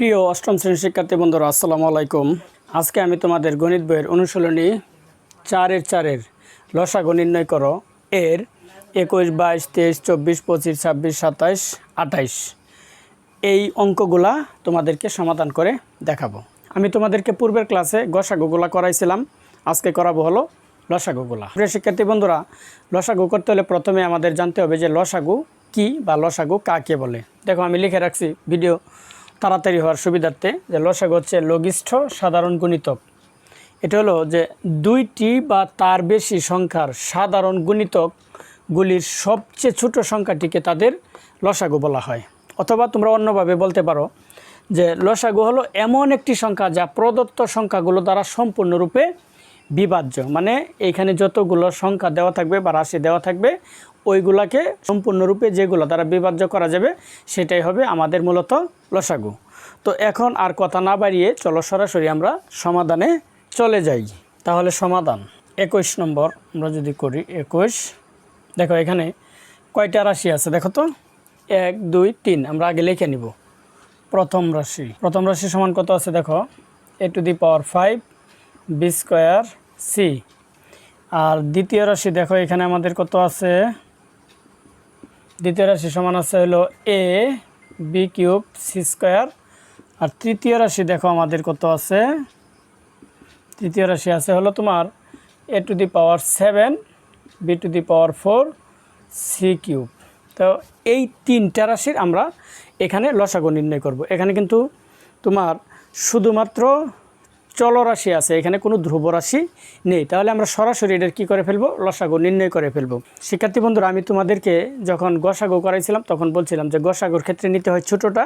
প্রিয় অষ্টম শ্রেণির শিক্ষার্থী বন্ধুরা, আসসালামু আলাইকুম। আজকে আমি তোমাদের গণিত বইয়ের অনুশীলনী চারের চারের লসাগু নির্ণয় করো। এর একুশ, বাইশ, তেইশ, চব্বিশ, পঁচিশ, ছাব্বিশ, সাতাইশ, আঠাইশ। এই অঙ্কগুলা তোমাদেরকে সমাধান করে দেখাবো। আমি তোমাদেরকে পূর্বের ক্লাসে গসাগুগুলা করাইছিলাম। আজকে করাবো হলো লসাগুগুলা। প্রিয় শিক্ষার্থী বন্ধুরা, লসাগু করতে হলে প্রথমে আমাদের জানতে হবে যে লসাগু কি বা লসাগু কাকে বলে। দেখো, আমি লিখে রাখছি, ভিডিও তাড়াতাড়ি হওয়ার সুবিধার্থে যে লসাগু হচ্ছে লঘিষ্ঠ সাধারণ গুণিতক। এটা হলো যে দুইটি বা তার বেশি সংখ্যার সাধারণ গুণিতকগুলির সবচেয়ে ছোট সংখ্যাটিকে তাদের লসাগু বলা হয়। অথবা তোমরা অন্যভাবে বলতে পারো যে লসাগু হলো এমন একটি সংখ্যা যা প্রদত্ত সংখ্যাগুলো দ্বারা সম্পূর্ণরূপে বিভাজ্য। মানে এইখানে যতগুলো সংখ্যা দেওয়া থাকবে বা রাশি দেওয়া থাকবে, ওইগুলাকে সম্পূর্ণরূপে যেগুলো দ্বারা বিভাজ্য করা যাবে, সেটাই হবে আমাদের মূলত লসাগু। তো এখন আর কথা না বাড়িয়ে চলো সরাসরি আমরা সমাধানে চলে যাই। তাহলে সমাধান। একুশ নম্বর, আমরা যদি করি একুশ। দেখো এখানে কয়টা রাশি আছে দেখো তো? এক, দুই, তিন। আমরা আগে লিখে নিব। প্রথম রাশি। প্রথম রাশি সমান কত আছে দেখো? A to the power five. B square C. আর দ্বিতীয় রাশি, দেখো এখানে আমাদের কত আছে? দ্বিতীয় রাশি সমান আছে হলো A B cube C square. আর তৃতীয় রাশি, দেখো আমাদের কত আছে? তৃতীয় রাশি আছে হলো তোমার A to the power seven, B to the power four, C cube. তো এই তিনটা রাশির আমরা এখানে লসাগু নির্ণয় করব। এখানে কিন্তু তোমার শুধুমাত্র চলরাশি আছে, এখানে কোনো ধ্রুব রাশি নেই। তাহলে আমরা সরাসরি এটার কী করে ফেলব? লসাগু নির্ণয় করে ফেলব। শিক্ষার্থী বন্ধুরা, আমি তোমাদেরকে যখন গসাগু করাইছিলাম, তখন বলছিলাম যে গসাগুর ক্ষেত্রে নিতে হয় ছোটোটা।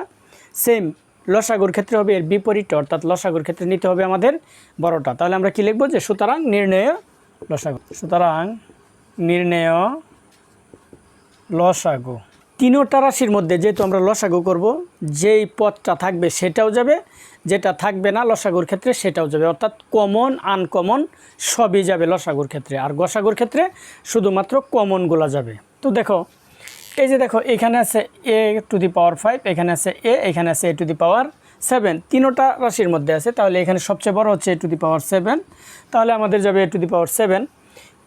সেম লসাগুর ক্ষেত্রে হবে এর বিপরীতটা, অর্থাৎ লসাগুর ক্ষেত্রে নিতে হবে আমাদের বড়টা। তাহলে আমরা কী লিখব যে সুতরাং নির্ণয় লসাগু। সুতরাং নির্ণয় লসাগু। তিনোটা রাশির মধ্যে যেহেতু আমরা লসাগু করব, যেই পদটা থাকবে সেটাও যাবে, যেটা থাকবে না লসাগুর ক্ষেত্রে সেটাও যাবে। অর্থাৎ কমন আনকমন সবই যাবে লসাগুর ক্ষেত্রে, আর গসাগুর ক্ষেত্রে শুধুমাত্র কমনগুলো যাবে। তো দেখো, এই যে দেখো, এখানে আছে এ টু দি পাওয়ার ফাইভ এখানে আছে এ এখানে আছে এ টু দি পাওয়ার সেভেন তিনোটা রাশির মধ্যে আছে, তাহলে এখানে সবচেয়ে বড় হচ্ছে এ টু দি পাওয়ার সেভেন তাহলে আমাদের যাবে এ টু দি পাওয়ার সেভেন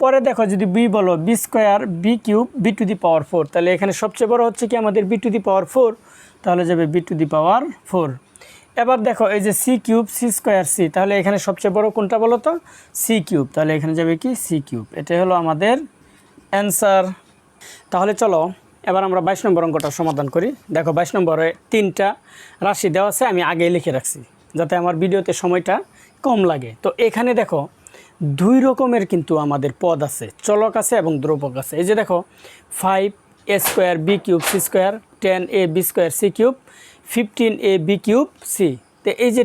পরে দেখো যদি বি বলো B square B cube B to the power four তাহলে এখানে সবচেয়ে বড় হচ্ছে কি আমাদের B to the power four তাহলে যাবে B to the power four এবার দেখো এই যে C cube C square C তাহলে এখানে সবচেয়ে বড় কোনটা বলো তো? সি কিউব তাহলে এখানে যাবে কি? সি কিউব এটাই হলো আমাদের অ্যান্সার তাহলে চলো, এবার আমরা বাইশ নম্বর অঙ্কটা সমাধান করি। দেখো বাইশ নম্বরে তিনটা রাশি দেওয়া আছে, আমি আগেই লিখে রাখছি, যাতে আমার ভিডিওতে সময়টা কম লাগে। তো এখানে দেখো দুই রকমের কিন্তু আমাদের পদ আছে, চলক আছে এবং দ্রবক আছে। এই যে দেখো five A square B cube C square ten A B square C cube fifteen A B cube C তো এই যে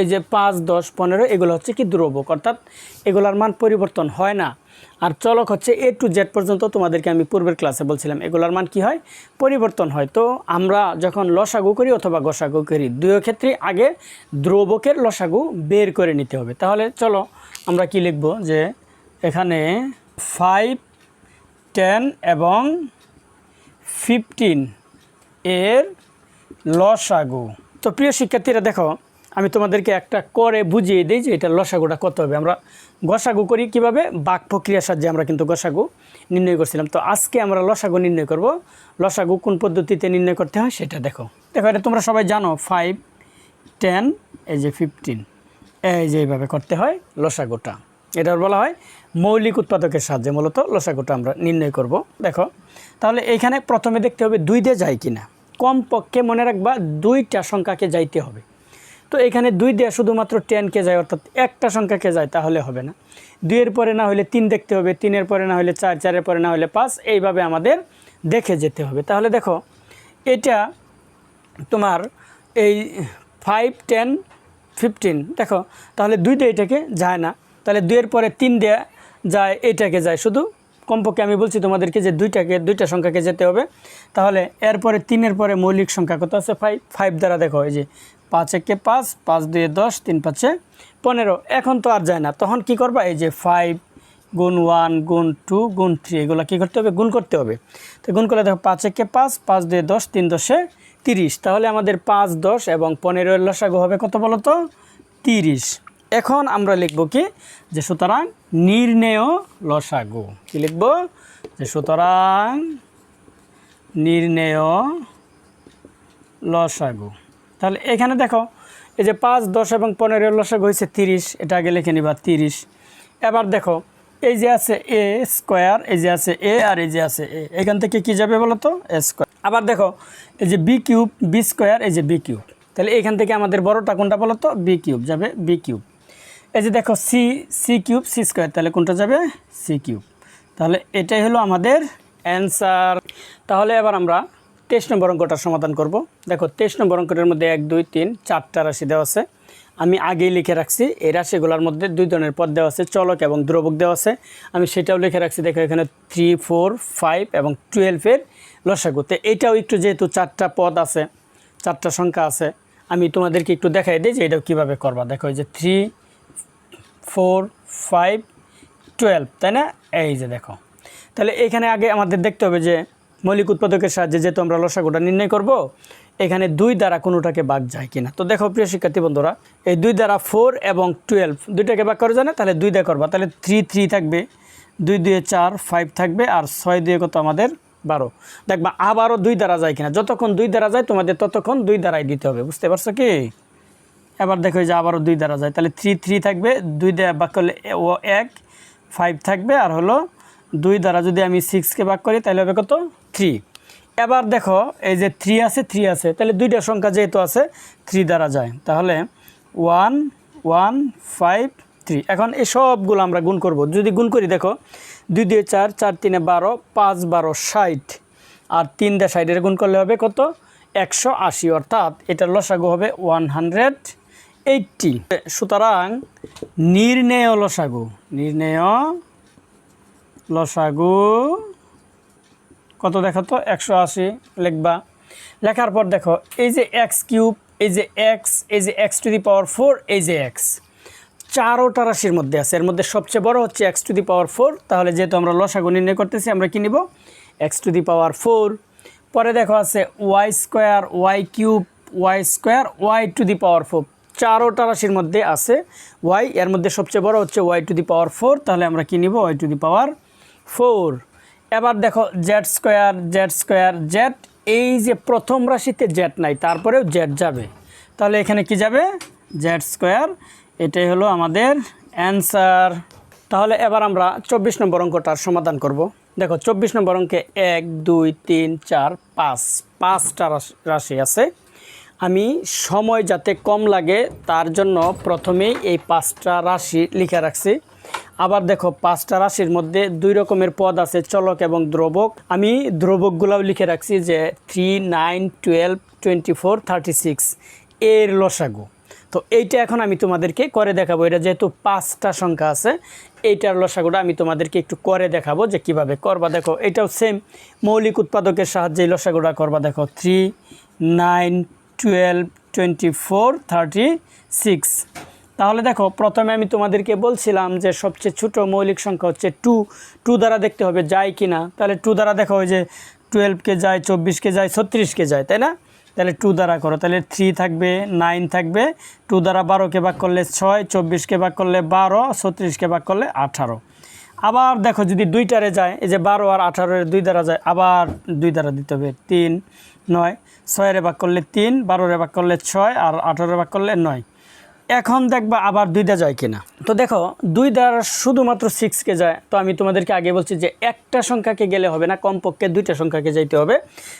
এই যে পাঁচ, দশ, পনেরো, এগুলো হচ্ছে কি দ্রবক, অর্থাৎ এগুলোর মান পরিবর্তন হয় না। আর চলক হচ্ছে এ টু জেড পর্যন্ত তোমাদেরকে আমি পূর্বের ক্লাসে বলছিলাম, এগুলোর মান কি হয়? পরিবর্তন হয়। তো আমরা যখন লসাগু করি অথবা গসাগু করি দুই ক্ষেত্রে আগে দ্রবকের লসাগু বের করে নিতে হবে। তাহলে চলো আমরা কি লিখব? যে এখানে ফাইভ টেন এবং ফিফটিন এর লসাগু। তো প্রিয় শিক্ষার্থীরা, দেখো, আমি তোমাদেরকে একটা করে বুঝিয়ে দিই যে এটা লসাগুটা কত হবে। আমরা গসাগু করি কীভাবে? বাক প্রক্রিয়ার সাহায্যে আমরা কিন্তু গসাগু নির্ণয় করছিলাম। তো আজকে আমরা লসাগু নির্ণয় করব। লসাগু কোন পদ্ধতিতে নির্ণয় করতে হয় সেটা দেখো। দেখো, এটা তোমরা সবাই জানো ফাইভ টেন এই যে ফিফটিন এই যে এইভাবে করতে হয় লসাগুটা এটার বলা হয় মৌলিক উৎপাদকের সাহায্যে, মূলত লসাগুটা আমরা নির্ণয় করব। দেখো, তাহলে এইখানে প্রথমে দেখতে হবে দুই দিয়ে যায় কি কিনা। কমপক্ষে মনে রাখবা দুইটা সংখ্যাকে যাইতে হবে। তো এখানে দুই দেওয়া শুধুমাত্র টেনকে যায়, অর্থাৎ একটা সংখ্যাকে যায়, তাহলে হবে না। দুইয়ের পরে না হলে তিন দেখতে হবে, তিনের পরে না হলে চার, চারের পরে না হলে পাঁচ, এইভাবে আমাদের দেখে যেতে হবে। তাহলে দেখো, এটা তোমার এই ফাইভ টেন ফিফটিন দেখো, তাহলে দুই দিয়ে এটাকে যায় না। তাহলে দুইয়ের পরে তিন দেয়া যায়, এইটাকে যায়। শুধু কমপক্ষে আমি বলছি তোমাদেরকে যে দুইটাকে, দুইটা সংখ্যাকে যেতে হবে। তাহলে এরপরে তিনের পরে মৌলিক সংখ্যা কত আছে? ফাইভ ফাইভ দ্বারা দেখো, এই যে পাঁচ একে পাঁচ পাঁচ দুয়ে দশ, তিন পাঁচে পনেরো। এখন তো আর যায় না। তখন কি করবা? এই যে ফাইভ গুণ ওয়ান গুণ টু গুণ থ্রি এগুলো কী করতে হবে? গুণ করতে হবে। তো গুণ করলে দেখো, পাঁচ একে পাঁচ পাঁচ দুয়ে দশ, তিন দশে তিরিশ। তাহলে আমাদের পাঁচ, দশ এবং পনেরোর লসাগু হবে কত বলো তো তিরিশ। এখন আমরা লিখব কি? যে সুতরাং নির্ণেয় লসাগু। কি লিখব? যে সুতরাং নির্ণেয় লসাগু। তাহলে এখানে দেখো, এই যে পাঁচ, দশ এবং পনেরোর লসাগু হয়েছে তিরিশ, এটা আগে লিখে নিবা তিরিশ। এবার দেখো, এই যে আছে এ স্কোয়ার, এই যে আছে এ আর এই যে আছে এ, এখান থেকে কি যাবে বলো তো এ স্কোয়ার। আবার দেখো, এই যে বি কিউব বি স্কোয়ার এই যে বি কিউব তাহলে এখান থেকে আমাদের বড়টা কোনটা বলো তো? বি কিউব যাবে বি কিউব এই যে দেখো C C cube C square তাহলে কোনটা যাবে? সি কিউব তাহলে এটাই হলো আমাদের অ্যান্সার তাহলে এবার আমরা তেইশ নম্বর অঙ্কটার সমাধান করব। দেখো, তেইশ নম্বর অঙ্কটার মধ্যে এক, দুই, তিন, চারটা রাশি দেওয়া আছে। আমি আগেই লিখে রাখছি, এই রাশিগুলোর মধ্যে দুই ধরনের পদ দেওয়া আছে, চলক এবং দ্রবক দেওয়া আছে। আমি সেটাও লিখে রাখছি, দেখো এখানে থ্রি ফোর ফাইভ এবং টুয়েলভের লসাগু তো এইটাও একটু যেহেতু চারটা পদ আছে, চারটা সংখ্যা আছে, আমি তোমাদেরকে একটু দেখাই দিই যে এটাও কীভাবে করবা। দেখো এই যে থ্রি ফোর ফাইভ টুয়েলভ তাই না? এই যে দেখো। তাহলে এখানে আগে আমাদের দেখতে হবে যে মৌলিক উৎপাদকের সাহায্যে যেহেতু আমরা লসাগুটা নির্ণয় করব, এখানে দুই দ্বারা কোনোটাকে বাদ যায় কিনা। তো দেখো প্রিয় শিক্ষার্থী বন্ধুরা, এই দুই দ্বারা ফোর এবং টুয়েলভ দুইটাকে বাদ করে জানে? তাহলে দুই দিয়ে করবা। তাহলে থ্রি থ্রি থাকবে, দুই দুয়ে চার ফাইভ থাকবে, আর ছয় দিয়ে কত আমাদের বারো। দেখবা, আবারও দুই দ্বারা যায় কিনা। যতক্ষণ দুই দ্বারা যায়, তোমাদের ততক্ষণ দুই দ্বারাই দিতে হবে, বুঝতে পারছ কি? এবার দেখো যে আবারও দুই দ্বারা যায়, তাহলে থ্রি থ্রি থাকবে, দুই দ্বারা বাক করলে ও এক ফাইভ থাকবে, আর হলো দুই দ্বারা যদি আমি সিক্সকে বাক করি, তাহলে হবে কত? থ্রি এবার দেখো, এই যে থ্রি আছে থ্রি আছে, তাহলে দুইটা সংখ্যা যেহেতু আছে থ্রি দ্বারা যায়। তাহলে ওয়ান ওয়ান ফাইভ থ্রি এখন এই সবগুলো আমরা গুণ করব। যদি গুণ করি, দেখো, দুই দিয়ে চার চার তিনে বারো, পাঁচ, বারো, ষাট। আর তিন দিয়ে ষাটের গুণ করলে হবে কত? একশো আশি। অর্থাৎ এটার লসাগু হবে ওয়ান হান্ড্রেড এইটটি। সুতরাং নির্ণেয় লসাগু নির্ণেয় লসাগু কত দেখো তো একশো আশি লিখবা। লেখার পর দেখো, এই যে এক্স কিউব এই যে এক্স এই যে X to the power four এই যে এক্স চারোটা রাশির মধ্যে আছে। এর মধ্যে সবচেয়ে বড় হচ্ছে X to the power four তাহলে যেহেতু আমরা লসাগু নির্ণয় করতেছি, আমরা কি নিব? X to the power four পরে দেখো আছে Y square Y cube Y square Y to the power four চারোটা রাশির মধ্যে আছে ওয়াই এর মধ্যে সবচেয়ে বড় হচ্ছে Y to the power four তাহলে আমরা কি নিব? Y to the power four এবার দেখো Z square Z square Z এই যে প্রথম রাশিতে জেড নাই, তারপরেও জেড যাবে। তাহলে এখানে কি যাবে? জেড স্কোয়ার এটাই হলো আমাদের অ্যান্সার তাহলে এবার আমরা চব্বিশ নম্বর অঙ্কটার সমাধান করব। দেখো, চব্বিশ নম্বর অঙ্কে এক, দুই, তিন, চার, পাঁচ, পাঁচটা রাশ- আছে। আমি সময় যাতে কম লাগে তার জন্য প্রথমেই এই পাঁচটা রাশি লিখে রাখছি। আবার দেখো, পাঁচটা রাশির মধ্যে দুই রকমের পদ আছে, চলক এবং দ্রবক। আমি দ্রবকগুলাও লিখে রাখছি যে three nine twelve twenty four thirty six এর লসাগু। তো এইটা এখন আমি তোমাদেরকে করে দেখাবো। এটা যেহেতু পাঁচটা সংখ্যা আছে, এইটার লসাগুটা আমি তোমাদেরকে একটু করে দেখাবো যে কীভাবে করবা। দেখো, এটাও সেম মৌলিক উৎপাদকের সাহায্যে এই লসাগুটা করবা। দেখো three nine twelve twenty four thirty six তাহলে দেখো, প্রথমে আমি তোমাদেরকে বলছিলাম যে সবচেয়ে ছোট মৌলিক সংখ্যা হচ্ছে টু টু দ্বারা দেখতে হবে যায় কি না তাহলে টু দ্বারা দেখো, ওই যে টুয়েলভকে যায় চব্বিশকে যায় ছত্রিশকে যায়, তাই না? তাহলে টু দ্বারা করো। তাহলে থ্রি থাকবে নাইন থাকবে। টু দ্বারা বারোকে ভাগ করলে ছয় চব্বিশকে ভাগ করলে বারো ছত্রিশকে ভাগ করলে আঠারো। আবার দেখো যদি দুইটারে যায়, এই যে বারো আর আঠারোর দুই দ্বারা যায়, আবার দুই দ্বারা দিতে হবে, তিন, নয়। ছয়ের ভাগ করলে তিন বারোরে ভাগ করলে ছয় আর আঠারো ভাগ করলে নয়। এখন দেখবা আবার দুইটা যায় কিনা। তো দেখো দুই দ্বারা শুধুমাত্র সিক্সকে যায়। তো আমি তোমাদেরকে আগে বলছি যে একটা সংখ্যাকে গেলে হবে না, কমপক্ষে দুইটা সংখ্যাকে যাইতে হবে।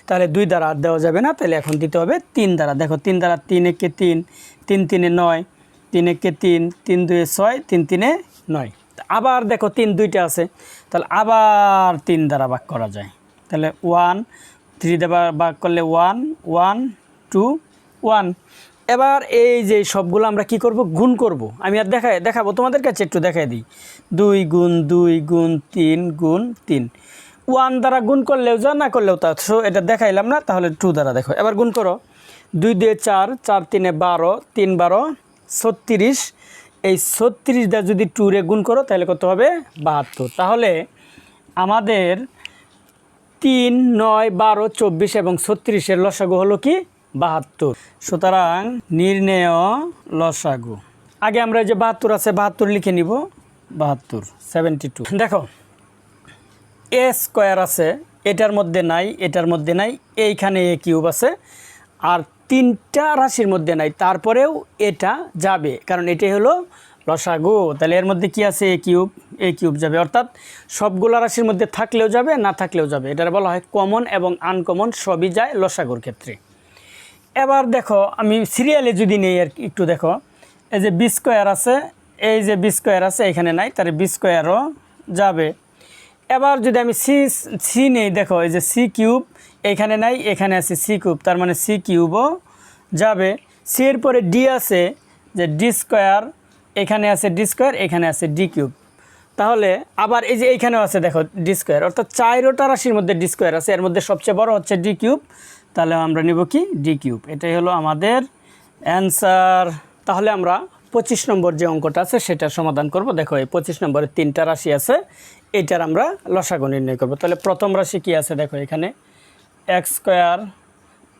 তাহলে দুই দ্বারা আর দেওয়া যাবে না, তাহলে এখন দিতে হবে তিন দ্বারা। দেখো, তিন দ্বারা তিন একে তিন তিন তিনে নয়, তিন একে তিন তিন দুয়ে ছয়, তিন তিনে নয়। আবার দেখো, তিন দুইটা আছে। তাহলে আবার তিন দ্বারা ভাগ করা যায়। তাহলে ওয়ান থ্রি দ্বারা ভাগ করলে ওয়ান ওয়ান টু ওয়ান এবার এই যে সবগুলো আমরা কি করব? গুণ করব। আমি আর দেখাই দেখাবো, তোমাদের কাছে একটু দেখাই দিই। দুই গুণ দুই গুণ তিন গুণ তিন। ওয়ান দ্বারা গুণ করলেও যা, না করলেও তা। সো, এটা দেখাইলাম না, তাহলে টু দ্বারা দেখো। এবার গুণ করো। দুই দিয়ে চার চার তিনে বারো, তিন বারো, ছত্রিশ। এই ছত্রিশ দ্বারা যদি টুরে গুণ করো, তাহলে কত হবে? বাহাত্তর। তাহলে আমাদের তিন, নয়, বারো, চব্বিশ এবং ছত্রিশের লসাগু হলো কি? বাহাত্তর। সুতরাং নির্ণেয় লসাগু। আগে আমরা যে বাহাত্তর আছে, বাহাত্তর লিখে নিব। বাহাত্তর সেভেন্টি টু দেখো এ স্কোয়ার আছে, এটার মধ্যে নাই, এটার মধ্যে নাই, এইখানে এ কিউব আছে, আর তিনটা রাশির মধ্যে নাই, তারপরেও এটা যাবে, কারণ এটাই হলো লসাগু। তাহলে এর মধ্যে কি আছে? এ কিউব এ কিউব যাবে। অর্থাৎ সবগুলো রাশির মধ্যে থাকলেও যাবে, না থাকলেও যাবে। এটার বলা হয় কমন এবং আনকমন সবই যায় লসাগুর ক্ষেত্রে। এবার দেখো, আমি সিরিয়ালে যদি নেই আর একটু দেখো। এই যে বি স্কোয়ার আছে, এই যে বি স্কোয়ার আছে, এখানে নাই তার বি স্কোয়ারও যাবে। এবার যদি আমি সি সি নেই, দেখো, এই যে সি কিউব এখানে নাই, এখানে আছে সি কিউব তার মানে সি কিউবও যাবে। সি এর পরে ডি আছে, যে ডি স্কোয়ার এখানে আছে ডি স্কোয়ার এখানে আছে ডি কিউব তাহলে আবার এই যে এইখানেও আছে, দেখো ডি স্কোয়ার অর্থাৎ চারোটা রাশির মধ্যে ডি স্কোয়ার আছে, এর মধ্যে সবচেয়ে বড় হচ্ছে ডি কিউব তাহলে আমরা নিব কি ডি কিউব এটাই হলো আমাদের অ্যান্সার তাহলে আমরা পঁচিশ নম্বর যে অঙ্কটা আছে সেটার সমাধান করব। দেখো, এই পঁচিশ নম্বরের তিনটা রাশি আছে, এটার আমরা লসাগু নির্ণয় করব। তাহলে প্রথম রাশি কি আছে? দেখো, এখানে X square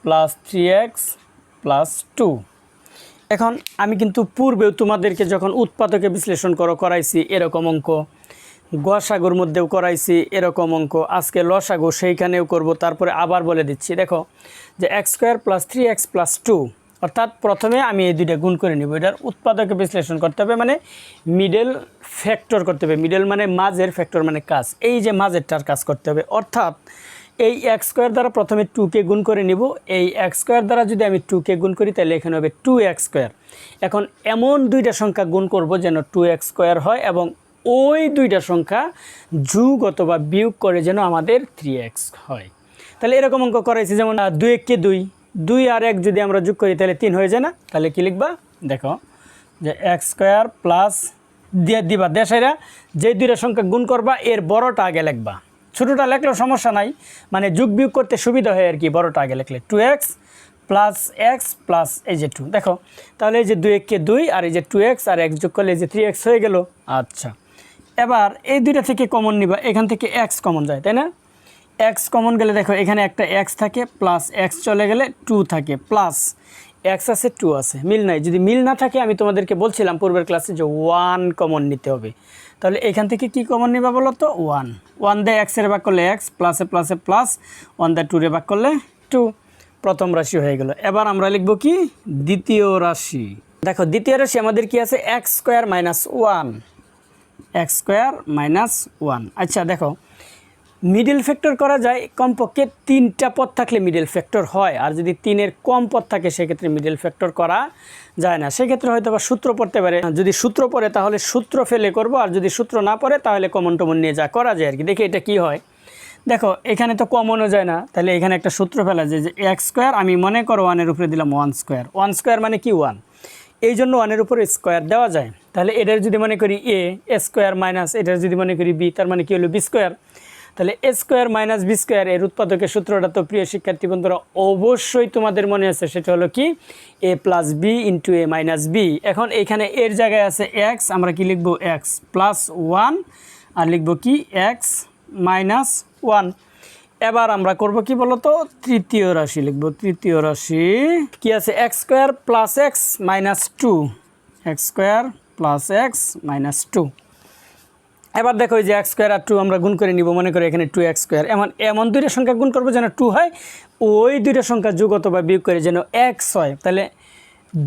plus three X plus two এখন আমি কিন্তু পূর্বেও তোমাদেরকে যখন উৎপাদকে বিশ্লেষণ করো, করাইছি এরকম অঙ্ক। গসাগুর মধ্যেও করাইছি, এরকম অঙ্ক। আজকে লসাগু সেইখানেও করব, তারপরে আবার বলে দিচ্ছি। দেখো, যে X square plus three X plus two অর্থাৎ প্রথমে আমি এই দুইটা গুণ করে নিব। এটার উৎপাদকে বিশ্লেষণ করতে হবে মানে মিডল ফ্যাক্টর করতে হবে। মিডল মানে মাঝের ফ্যাক্টর মানে কাজ। এই যে মাঝেরটার কাজ করতে হবে। অর্থাৎ এই এক্স স্কোয়ার দ্বারা প্রথমে টুকে গুণ করে নিব। এই এক্স স্কোয়ার দ্বারা যদি আমি টুকে গুণ করি, তাহলে এখানে হবে টু এক্স স্কোয়ার এখন এমন দুইটা সংখ্যা গুণ করব যেন টু এক্স স্কোয়ার হয় এবং ওই দুইটা সংখ্যা যুগ অথবা বিয়োগ করে যেন আমাদের থ্রি এক্স হয়। তাহলে এরকম অঙ্ক করাইছি, যেমন দুই এককে দুই। দুই আর এক যদি আমরা যোগ করি, তাহলে তিন হয়ে যায় না? তাহলে কি লিখবা? দেখো, যে এক্স স্কোয়ার প্লাস দিয়ে দিবা দেশেরা যে দুইটা সংখ্যা গুণ করবা, এর বড়টা আগে লিখবা। ছোটোটা লেখলেও সমস্যা নাই মানে যুগ বিয়োগ করতে সুবিধা হয় আর কি, বড়টা আগে লেখলে। Two X plus X plus এই যে টু দেখো, তাহলে এই যে দুই এককে দুই আর এই যে টু এক্স আর এক্স যোগ করলে এই যে থ্রি এক্স হয়ে গেল। আচ্ছা। এবার এই দুইটা থেকে কমন নিবা, এখান থেকে এক্স কমন যায়, তাই না? এক্স কমন গেলে দেখো, এখানে একটা এক্স থাকে প্লাস এক্স চলে গেলে টু থাকে প্লাস এক্স আছে টু আছে, মিল নাই। যদি মিল না থাকে, আমি তোমাদেরকে বলছিলাম পূর্বের ক্লাসে যে ওয়ান কমন নিতে হবে। তাহলে এখান থেকে কি কমন নিবা বলো তো? ওয়ান ওয়ান দেয় এক্সের ভাগ করলে এক্স প্লাসে প্লাসে প্লাস ওয়ান দেয় টুরে ভাগ করলে টু প্রথম রাশি হয়ে গেল। এবার আমরা লিখব কি? দ্বিতীয় রাশি। দেখো, দ্বিতীয় রাশি আমাদের কি আছে? X square minus one X square minus one. আচ্ছা দেখো মিডল ফ্যাক্টর করা যায়, কমপক্ষে তিনটা পদ থাকলে মিডল ফ্যাক্টর হয়, আর যদি তিনের কম পদ থাকে, সেক্ষেত্রে মিডল ফ্যাক্টর করা যায় না। সেক্ষেত্রে হয়তো বা সূত্র পড়তে পারে। যদি সূত্র পড়ে, তাহলে সূত্র ফেলে করব, আর যদি সূত্র না পড়ে, তাহলে কমন টমন নিয়ে যা করা যায় আর কি। দেখি এটা কি হয়। দেখো, এখানে তো কমনও যায় না। তাহলে এখানে একটা সূত্র ফেলা যায় যে এক্স স্কোয়ার, আমি মনে করো ওয়ানের উপরে দিলাম ওয়ান স্কোয়ার। ওয়ান স্কোয়ার মানে কি? ওয়ান। এই জন্য ওয়ানের উপরে স্কোয়ার দেওয়া যায়। তাহলে এটার যদি মনে করি এ স্কোয়ার মাইনাস, এটার যদি মনে করি বি তার মানে কি হলো বি স্কোয়ার? তাহলে A square minus B square, এর উৎপাদকের সূত্রটা তো প্রিয় শিক্ষার্থী বন্ধুরা, অবশ্যই তোমাদের মনে আছে, সেটা হলো কি? A plus B into A minus B এখন এখানে এর জায়গায় আছে এক্স আমরা কি লিখব? এক্স প্লাস ওয়ান আর লিখব কি? এক্স মাইনাস ওয়ান এবার আমরা করব কি বলতো? তৃতীয় রাশি লিখব। তৃতীয় রাশি কি আছে? X square plus X minus two X square plus X minus two এবার দেখো যে এক্স স্কোয়ার আর টু আমরা গুণ করে নিব। মনে করি এখানে টু এক্স স্কোয়ার এমন এমন দুইটা সংখ্যা গুণ করব যেন টু হয়, ওই দুইটা সংখ্যা যুগত বা বিয়োগ করে যেন এক্স হয়। তাহলে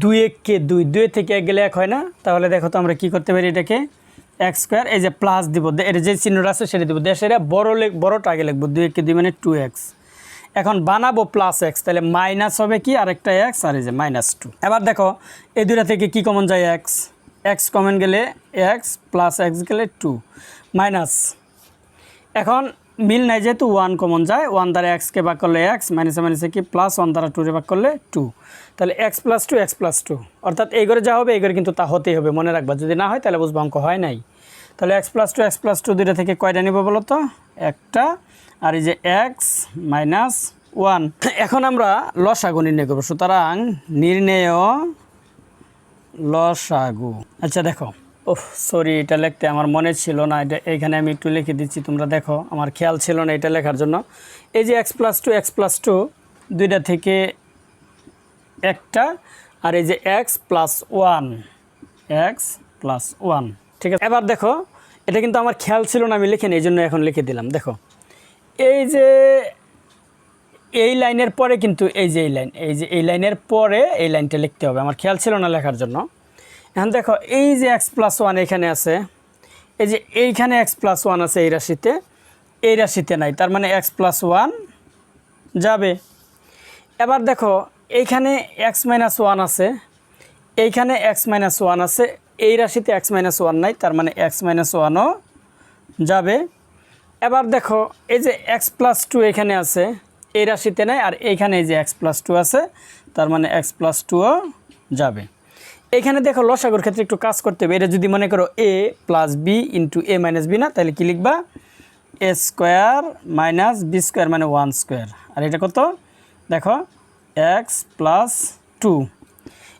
দুই এককে দুই দুই থেকে এক গেলে এক হয় না। তাহলে দেখো তো আমরা কি করতে পারি এটাকে? এক্স স্কোয়ার, এই যে প্লাস দিব এর যে চিহ্নটা আছে সেটা দিব। দেশের বড় লেখ বড়টা আগে লিখব, দুই এককে দুই মানে টু এক্স এখন বানাবো প্লাস এক্স তাহলে মাইনাস হবে কি? আরেকটা এক্স আর এই যে মাইনাস টু এবার দেখো, এই দুটা থেকে কি কমন যায় এক্স এক্স কমন গেলে এক্স প্লাস এক্স গেলে টু মাইনাস এখন মিল নাই যেহেতু ওয়ান কমন যায় ওয়ান দ্বারা এক্সকে ভাগ করলে এক্স মাইনাসে মাইনাসে কি? প্লাস ওয়ান দ্বারা টুরে ভাগ করলে টু তাহলে X plus two X plus two অর্থাৎ এই করে যা হবে, এই করে কিন্তু তা হতেই হবে, মনে রাখবা। যদি না হয়, তাহলে বুঝব অঙ্ক হয় নাই। তাহলে X plus two X plus two দুইটা থেকে কয়টা নিব বলো তো? একটা। আর এই যে এক্স মাইনাস ওয়ান এখন আমরা লসাগু নির্ণয় করব। সুতরাং নির্ণেয় লসাগু। আচ্ছা দেখো। ওহ সরি এটা লিখতে আমার মনে ছিল না। এটা এখানে আমি একটু লিখে দিচ্ছি, তোমরা দেখো। আমার খেয়াল ছিল না এটা লেখার জন্য। এই যে X plus two X plus two দুইটা থেকে একটা। আর এই যে X plus one X plus one ঠিক আছে? এবার দেখো, এটা কিন্তু আমার খেয়াল ছিল না, আমি লিখে নিই এই জন্য এখন লিখে দিলাম। দেখো, এই যে এই লাইনের পরে কিন্তু এই যে এই লাইন, এই যে এই লাইনের পরে এই লাইনটা লিখতে হবে, আমার খেয়াল ছিল না লেখার জন্য। এখন দেখো, এই যে এক্স প্লাস ওয়ান এখানে আছে, এই যে এইখানে এক্স প্লাস ওয়ান আছে এই রাশিতে এই রাশিতে নাই, তার মানে এক্স প্লাস ওয়ান যাবে। এবার দেখো, এইখানে এক্স মাইনাস ওয়ান আছে, এইখানে এক্স মাইনাস ওয়ান আছে এই রাশিতে এক্স মাইনাস ওয়ান নাই, তার মানে এক্স মাইনাস ওয়ানও যাবে। এবার দেখো, এই যে এক্স প্লাস টু এখানে আছে, এই রাশিতে নেই, আর এইখানে এই যে এক্স প্লাস টু আছে, তার মানে এক্স প্লাস টুও যাবে। এখানে দেখো, লসাগুর ক্ষেত্রে একটু কাজ করতে হবে। এটা যদি মনে করো A plus B into A minus B না, তাহলে কী লিখবা? A square minus B square মানে ওয়ান স্কোয়ার আর এটা কত? দেখো এক্স প্লাস টু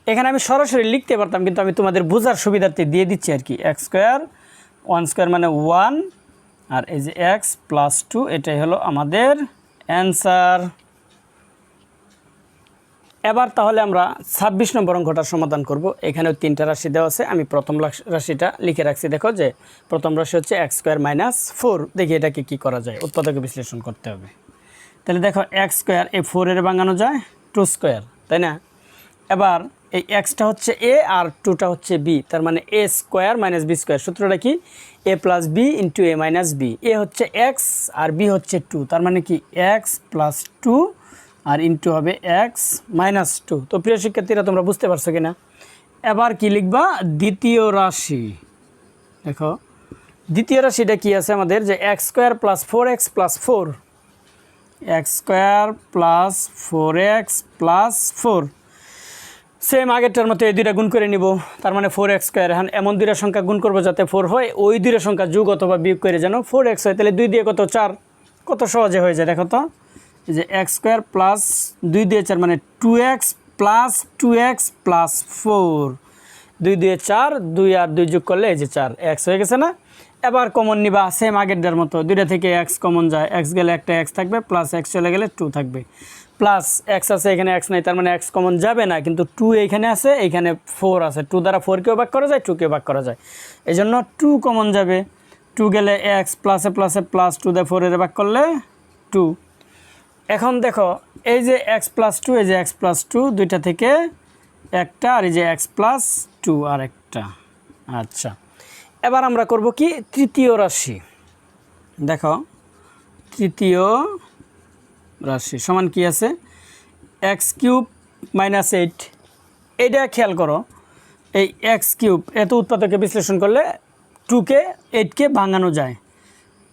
এখানে আমি সরাসরি লিখতে পারতাম, কিন্তু আমি তোমাদের বোঝার সুবিধার্থে দিয়ে দিচ্ছি আর কি। এক্স স্কোয়ার ওয়ান স্কোয়ার মানে ওয়ান আর এই যে এক্স প্লাস টু এটাই হলো আমাদের অ্যান্সার এবার তাহলে আমরা ছাব্বিশ নম্বর অঙ্কটার সমাধান করব। এখানেও তিনটা রাশি দেওয়া আছে, আমি প্রথম রাশিটা লিখে রাখছি, দেখো যে প্রথম রাশি হচ্ছে এক্স স্কোয়ার মাইনাস ফোর দেখি এটাকে কী করা যায়, উৎপাদকে বিশ্লেষণ করতে হবে। তাহলে দেখো এক্স স্কোয়ার এই ফোরের বাঙানো যায় টু স্কোয়ার তাই না? এবার এই এক্সটা হচ্ছে এ আর টুটা হচ্ছে বি তার মানে A square minus B square সূত্রটা কি? A plus B into A minus B A হচ্ছে এক্স আর বি হচ্ছে টু তার মানে কি? এক্স প্লাস টু আর ইন্টু হবে এক্স মাইনাস টু তো প্রিয় শিক্ষার্থীরা, তোমরা বুঝতে পারছ কিনা? এবার কি লিখবা? দ্বিতীয় রাশি। দেখো, দ্বিতীয় রাশিটা কি আছে আমাদের? যে X square plus four X plus four X square plus four X plus four same আগেরটার মতো এই দুইটা গুণ করে নিব। তার মানে ফোর এক্স স্কোয়ার এখন এমন দুইটা সংখ্যা গুণ করব যাতে ফোর হয়, ওই দুইটা সংখ্যা যুগ অথবা বিয়োগ করে যেন ফোর এক্স হয়। তাহলে দুই দিয়ে কত? চার। কত সহজে হয়ে যায় দেখো তো। যে এক্স স্কোয়ার প্লাস দুই দিয়ে চার মানে two X plus two X plus four দুই দিয়ে চার, দুই আর দুই যোগ করলে এই যে চার। এক্স হয়ে গেছে না? এবার কমন নিবা। সেম আগেরটার মতো। দুইটা থেকে এক্স কমন যায়। এক্স গেলে একটা এক্স থাকবে প্লাস এক্স চলে গেলে টু থাকবে। প্লাস এক্স আছে, এখানে এক্স নাই, তার মানে এক্স কমন যাবে না, কিন্তু টু এইখানে আছে এইখানে ফোর আছে। টু দ্বারা ফোরকেও ভাগ করা যায় টুকেও ভাগ করা যায়। এই জন্য টু কমন যাবে। টু গেলে এক্স প্লাসে প্লাসে প্লাস টু দিয়ে ফোরের ভাগ করলে টু এখন দেখো, এই যে এক্স প্লাস টু এই যে এক্স প্লাস টু দুইটা থেকে একটা, আর এই যে এক্স প্লাস টু আর একটা আচ্ছা। এবার আমরা করব কি? তৃতীয় রাশি। দেখো, তৃতীয় রাশি। সমান কি আছে? X cube minus eight. এইটা খেয়াল করো, এই এক্স কিউব, এত উৎপাদকে বিশ্লেষণ করলে টুকে এইটকে ভাঙানো যায়।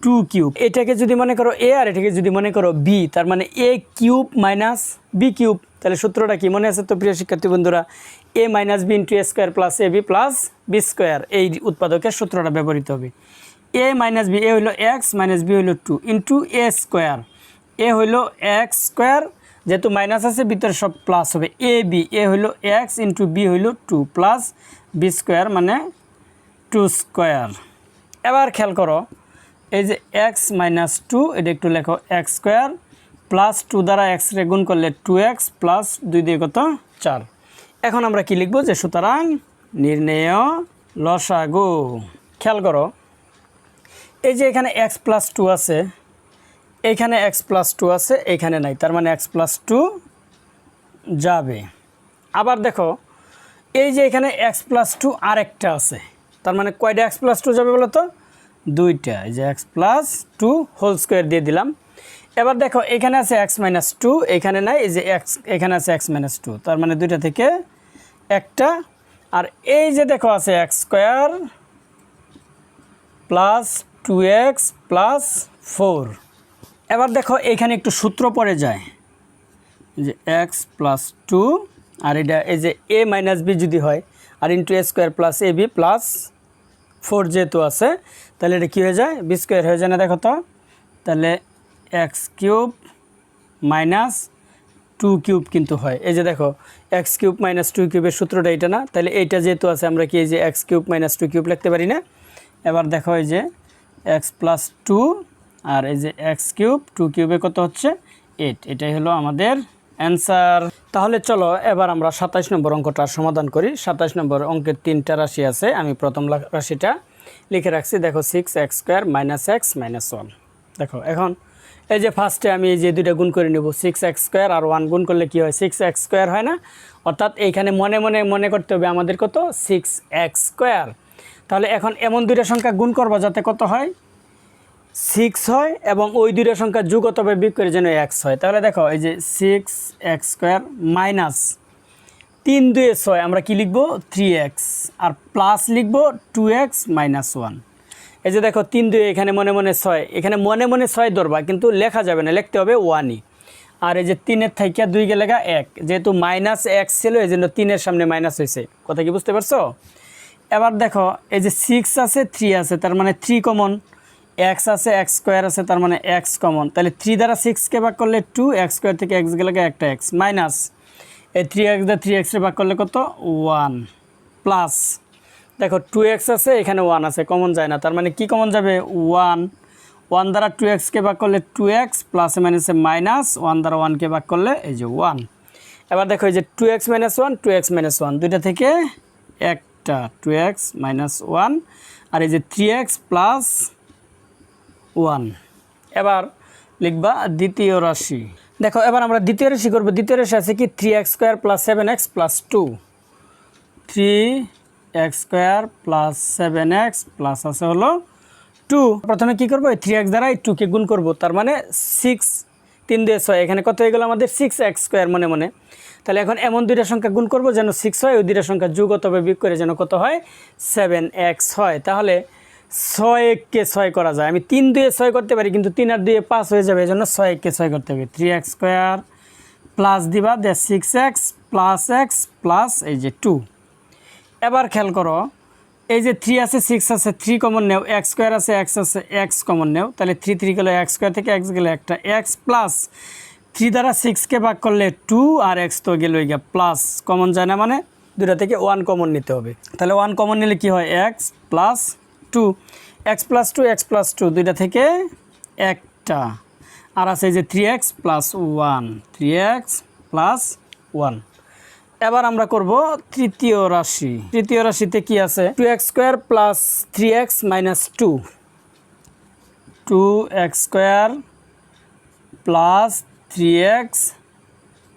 Two cube. এটাকে যদি মনে করো এ আর এটাকে যদি মনে করো বি, তার মানে A cube minus B cube, তাহলে সূত্রটা কি মনে আছে তো প্রিয় শিক্ষার্থী বন্ধুরা? A minus B into A square plus A B plus B square, এই উৎপাদকের সূত্রটা ব্যবহৃত হবে। এ মাইনাস বি, এ হইল এক্স, মাইনাস বি হইল two into A square. A হইল এক্স স্কোয়ার, যেহেতু মাইনাস আছে, ভিতরে সব প্লাস হবে। এ, বি, এ হইল এক্স ইন্টু বি হইল টু প্লাস বি স্কোয়ার মানে টু স্কোয়ার। এবার খেয়াল করো, এই যে এক্স মাইনাস টু এটা একটু লেখো, এক্স স্কোয়ার প্লাস টু দ্বারা এক্স রে গুণ করলে টু এক্স প্লাস দুই দিয়ে কত? চার। এখন আমরা কি লিখব? যে সুতরাং নির্ণেয় লসাগু। খেয়াল করো, এই যে এখানে এক্স প্লাস টু আছে এইখানে এক্স প্লাস টু আছে এইখানে নাই। তার মানে এক্স প্লাস টু যাবে। আবার দেখো, এই যে এখানে এক্স প্লাস টু আরেকটা আছে, তার মানে কয়টা এক্স প্লাস টু যাবে বলো তো দুইটা। এই যে X plus two whole square দিয়ে দিলাম। এবার দেখো, এখানে আছে এক্স মাইনাস টু এখানে নাই, এই যে এক্স এখানে আছে এক্স মাইনাস টু তার মানে দুইটা থেকে একটা। আর এই যে দেখো, আছে X square plus two X plus four এবার দেখো এখানে একটু সূত্র পড়ে যায়। যে এক্স প্লাস টু আর এটা এই যে এ মাইনাস বি যদি হয়, আর into A square plus A B plus four যেহেতু আছে, তাহলে এটা কী হয়ে যায়? বি স্কোয়ার হয়ে যায় না, দেখো তো। তাহলে X cube minus two cube কিন্তু হয়। এই যে দেখো এক্স কিউব মাইনাস টু কিউবের সূত্রটা এটা না। তাহলে এইটা যেহেতু আছে, আমরা কি এই যে X cube minus two cube লিখতে পারি না? এবার দেখো এই যে এক্স প্লাস টু আর এই যে এক্স কিউব টু কিউবে কত হচ্ছে? এইট এটাই হলো আমাদের অ্যান্সার তাহলে চলো, এবার আমরা সাতাইশ নম্বর অঙ্কটার সমাধান করি। সাতাইশ নম্বর অঙ্কের তিনটা রাশি আছে, আমি প্রথম রাশিটা লিখে রাখছি। দেখো six X square minus X minus one দেখো, এখন এই যে ফার্স্টে আমি এই যে দুইটা গুণ করে নেব সিক্স এক্স স্কোয়ার আর ওয়ান গুণ করলে কী হয়? সিক্স এক্স স্কোয়ার হয় না? অর্থাৎ এইখানে মনে মনে মনে করতে হবে আমাদের কত? সিক্স এক্স স্কোয়ার তাহলে এখন এমন দুইটা সংখ্যা গুণ করব যাতে কত হয়? সিক্স হয় এবং ওই দুইটা সংখ্যা যুগতভাবে বিয়োগ করে যেন এক্স হয়। তাহলে দেখো, এই যে সিক্স এক্স স্কোয়ার মাইনাস তিন দুয়ে ছয়, আমরা কি লিখব? থ্রি এক্স আর প্লাস লিখব টু এক্স মাইনাস ওয়ান এই যে দেখো, তিন দুই এখানে মনে মনে ছয়, এখানে মনে মনে ছয় ধরবা, কিন্তু লেখা যাবে না, লিখতে হবে ওয়ানই আর এই যে তিনের থাইকা দুই গে লেখা এক, যেহেতু মাইনাস এক্স ছিল, এই জন্য তিনের সামনে মাইনাস হয়েছে। কথা কি বুঝতে পারছ? এবার দেখো, এই যে সিক্স আছে থ্রি আছে, তার মানে থ্রি কমন এক্স আছে, এক্স স্কোয়ার আছে, তার মানে এক্স কমন। তাহলে থ্রি দ্বারা সিক্সকে ভাগ করলে টু এক্স স্কোয়ার থেকে এক্স গেলে একটা এক্স মাইনাস এই থ্রি এক্স দিয়ে থ্রি এক্সে ভাগ করলে কত? ওয়ান প্লাস দেখো টু এক্স আছে, এখানে ওয়ান আছে কমন যায় না। তার মানে কি কমন যাবে? ওয়ান ওয়ান দ্বারা টু এক্সকে ভাগ করলে টু এক্স প্লাসে মাইনাসে মাইনাস ওয়ান দ্বারা ওয়ানকে ভাগ করলে এই যে ওয়ান এবার দেখো এই যে two X minus one two X minus one দুইটা থেকে একটা টু এক্স মাইনাস ওয়ান আর এই যে থ্রি এক্স প্লাস ওয়ান। এবার লিখবা দ্বিতীয় রাশি। দেখো, এবার আমরা দ্বিতীয় রাশি করব। দ্বিতীয় রাশি আছে কি? Three X square plus seven X plus two three X square plus seven X plus আছে হলো টু প্রথমে কি করব? থ্রি এক্স দ্বারা এই টুকে গুণ করব। তার মানে সিক্স তিন দিয়ে ছয়। এখানে কত হয়ে গেলো আমাদের? সিক্স এক্স স্কোয়ার মনে মনে। তাহলে এখন এমন দুইটা সংখ্যা গুণ করব যেন সিক্স হয়। ওই দুইটা সংখ্যা যুগতভাবে বিয়োগ করে যেন কত হয়? সেভেন এক্স হয়। তাহলে ছয় ছয় করা যায়। আমি তিন দুয়ে ছয় করতে পারি, কিন্তু তিন আর দুয়ে পাঁচ হয়ে যাবে এই জন্য ছয় এককে ছয় করতে হবে। থ্রি এক্স স্কোয়ার প্লাস দিবা দে six X plus X plus এই যে টু এবার খেয়াল করো, এই যে থ্রি আছে সিক্স আছে থ্রি কমন নেও এক্স স্কোয়ার আছে এক্স আছে এক্স কমন নেও। তাহলে থ্রি থ্রি গেলে এক্স স্কোয়ার থেকে এক্স গেলে একটা এক্স প্লাস থ্রি দ্বারা সিক্সকে ভাগ করলে টু আর এক্স তো গেল গিয়া প্লাস কমন যায় না মানে দুটা থেকে ওয়ান কমন নিতে হবে। তাহলে ওয়ান কমন নিলে কি হয়? X plus two, X plus two, X plus two, দুইটা থেকে একটা। আর আছে যে three X plus one, three X plus one. এবার আমরা করব তৃতীয় রাশি। তৃতীয় রাশিতে কি আছে? Two X square plus three X minus two. Two X square plus three X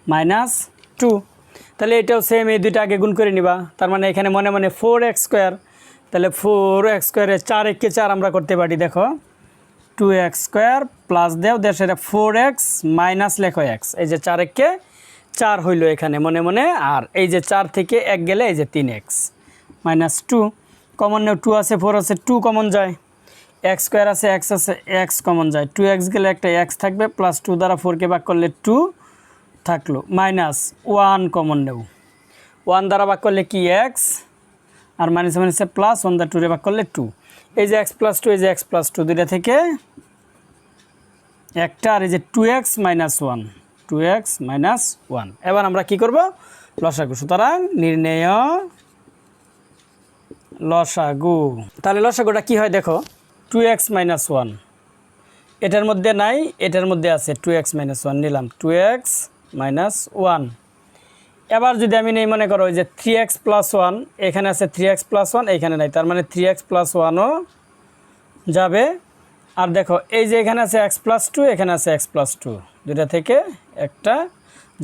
minus two. তাহলে এটাও সেম এই দুইটা আগে গুণ করে নিবা। তার মানে এখানে মনে মনে ফোর এক্স স্কোয়ার তাহলে ফোর এক্স স্কোয়ারে চার একে চার আমরা করতে পারি, দেখো। টু এক্স স্কোয়ার প্লাস দেও দেড় সেটা ফোর এক্স মাইনাস লেখো এক্স এই যে চার একে চার হইল এখানে, মনে মনে। আর এই যে চার থেকে এক গেলে এই যে তিন এক্স মাইনাস টু কমন নেও টু আছে ফোর আছে টু কমন যায়। এক্স স্কোয়ার আছে এক্স আছে এক্স কমন যায়। টু এক্স গেলে একটা এক্স থাকবে প্লাস টু দ্বারা ফোরকে ভাগ করলে টু থাকল। মাইনাস ওয়ান কমন নেব ওয়ান দ্বারা ভাগ করলে কি এক্স আর মাইনাস মাইনাসে প্লাস ওয়ান দ্বারা টুরে ভাগ করলে টু এই যে এক্স প্লাস টু এই যে এক্স প্লাস টু দুইটা থেকে একটা আর এই যে two x minus one two x minus one এবার আমরা কি করব? লসাগু। সুতরাং নির্ণয় লসাগু। তাহলে লসাগুটা কি হয় দেখো? টু এক্স মাইনাস ওয়ান এটার মধ্যে নাই, এটার মধ্যে আছে টু এক্স মাইনাস ওয়ান নিলাম। টু এক্স মাইনাস ওয়ান এবার যদি আমি নেই, মনে করো ওই যে থ্রি এক্স প্লাস ওয়ান এখানে আছে থ্রি এক্স প্লাস ওয়ান এখানে নাই। তার মানে থ্রি এক্স প্লাস ওয়ানও যাবে। আর দেখো, এই যে এখানে আছে এক্স প্লাস টু এখানে আছে এক্স প্লাস টু দুটা থেকে একটা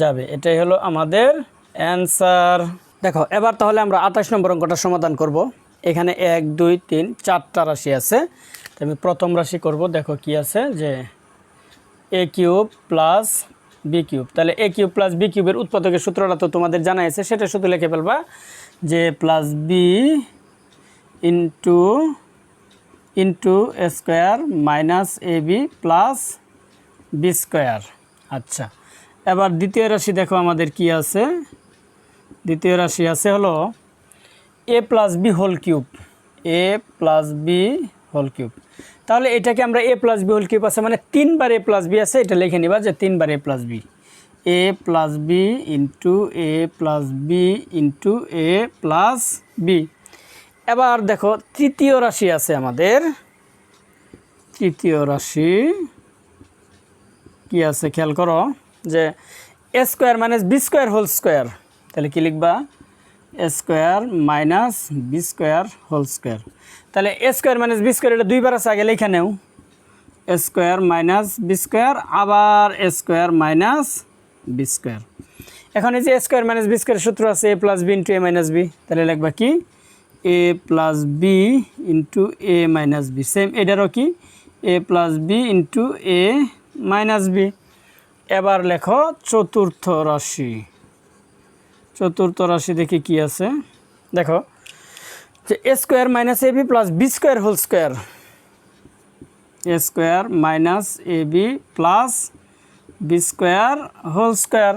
যাবে। এটাই হলো আমাদের অ্যান্সার দেখো, এবার তাহলে আমরা আঠাশ নম্বর অঙ্কটা সমাধান করব। এখানে এক, দুই, তিন, চারটা রাশি আছে। আমি প্রথম রাশি করব। দেখো কি আছে যে a cube plus b cube তাহলে এ কিউব প্লাস বি কিউবের উৎপাদকের সূত্রটা তো তোমাদের জানা আছে, সেটা শুধু লিখে ফেলবা যে plus b into into square minus a b plus b square আচ্ছা এবার দ্বিতীয় রাশি দেখো আমাদের কি আছে। দ্বিতীয় রাশি আছে হলো a plus b whole cube a plus b whole cube তাহলে এটাকে আমরা a plus b whole cube আছে মানে তিনবার এ প্লাস বি আছে, এটা লিখে নিবা যে তিনবার a plus b a plus b into a plus b into a plus b এবার দেখো, তৃতীয় রাশি আছে আমাদের। তৃতীয় রাশি কি আছে খেয়াল করো, যে a square minus b square whole square তাহলে কি লিখবা? A square minus b square whole square তাহলে a square minus b square এটা দুইবার আছে, আগে লেখা নেও। A square minus b square আবার a square minus b square এখন এই যে a square minus b square সূত্র আছে a plus b into a minus b তাহলে লিখবা কি? A plus b into a minus b same এটারও কি? A plus b into a minus b এবার লেখো চতুর্থ রাশি। চতুর্থ রাশি দেখি কি আছে? দেখো যে a square minus a b plus b square whole square a square minus a b plus b square whole square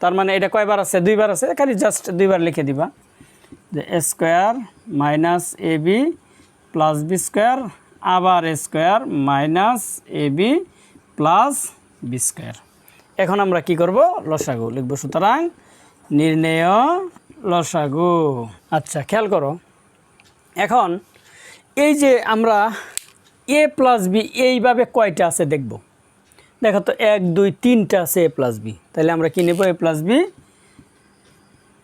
তার মানে এটা কয়বার আছে? দুইবার আছে। খালি জাস্ট দুইবার লিখে দিবা। যে a square minus a b plus b square আবার a square minus a b plus b square এখন আমরা কি করব? লসাগু লিখব সুতরাং নির্ণেয় লসাগু। আচ্ছা খেয়াল করো। এখন এই যে আমরা এ প্লাস বি এইভাবে কয়টা আছে দেখব? দেখো তো, এক, দুই, তিনটা আছে এ প্লাস বি তাহলে আমরা কি নেব? এ প্লাস বি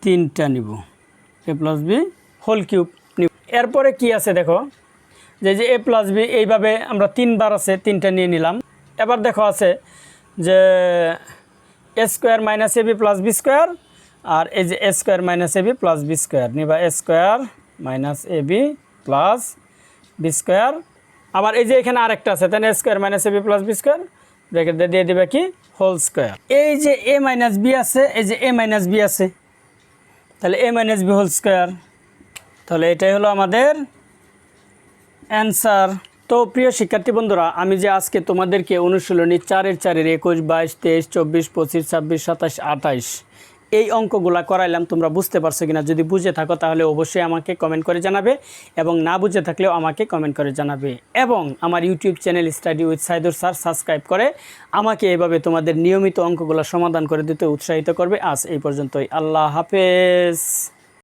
তিনটা নিব। A plus b whole cube নিব। এরপরে কি আছে দেখো? যে যে এ প্লাস বি এইভাবে আমরা তিনবার আছে, তিনটা নিয়ে নিলাম। এবার দেখো আছে যে a square minus a b plus b square আর এই যে a square minus a b plus b square নিবা a square minus a b plus b square. আবার এই যে এখানে আরেকটা আছে, তাহলে square minus a b plus b square, bracket দিয়ে দেবে কি? Whole square. এই যে এ মাইনাস বি আছে, এই যে এ মাইনাস বি আছে, তাহলে a minus b whole square. তাহলে এটাই হলো আমাদের অ্যান্সার। তো প্রিয় শিক্ষার্থী বন্ধুরা, আমি যে আজকে তোমাদেরকে অনুশীলনী চারের চারের একুশ, বাইশ, তেইশ, চব্বিশ, পঁচিশ, ছাব্বিশ, সাতাশ, আঠাইশ এই অঙ্কগুলা করাইলাম, তোমরা বুঝতে পারছ কিনা? যদি বুঝে থাকো, তাহলে অবশ্যই আমাকে কমেন্ট করে জানাবে এবং না বুঝে থাকলেও আমাকে কমেন্ট করে জানাবে। এবং আমার YouTube channel study with Saidur sir subscribe করে আমাকে এভাবে তোমাদের নিয়মিত অঙ্কগুলো সমাধান করে দিতে উৎসাহিত করবে। আজ এই পর্যন্তই। আল্লাহ হাফেজ।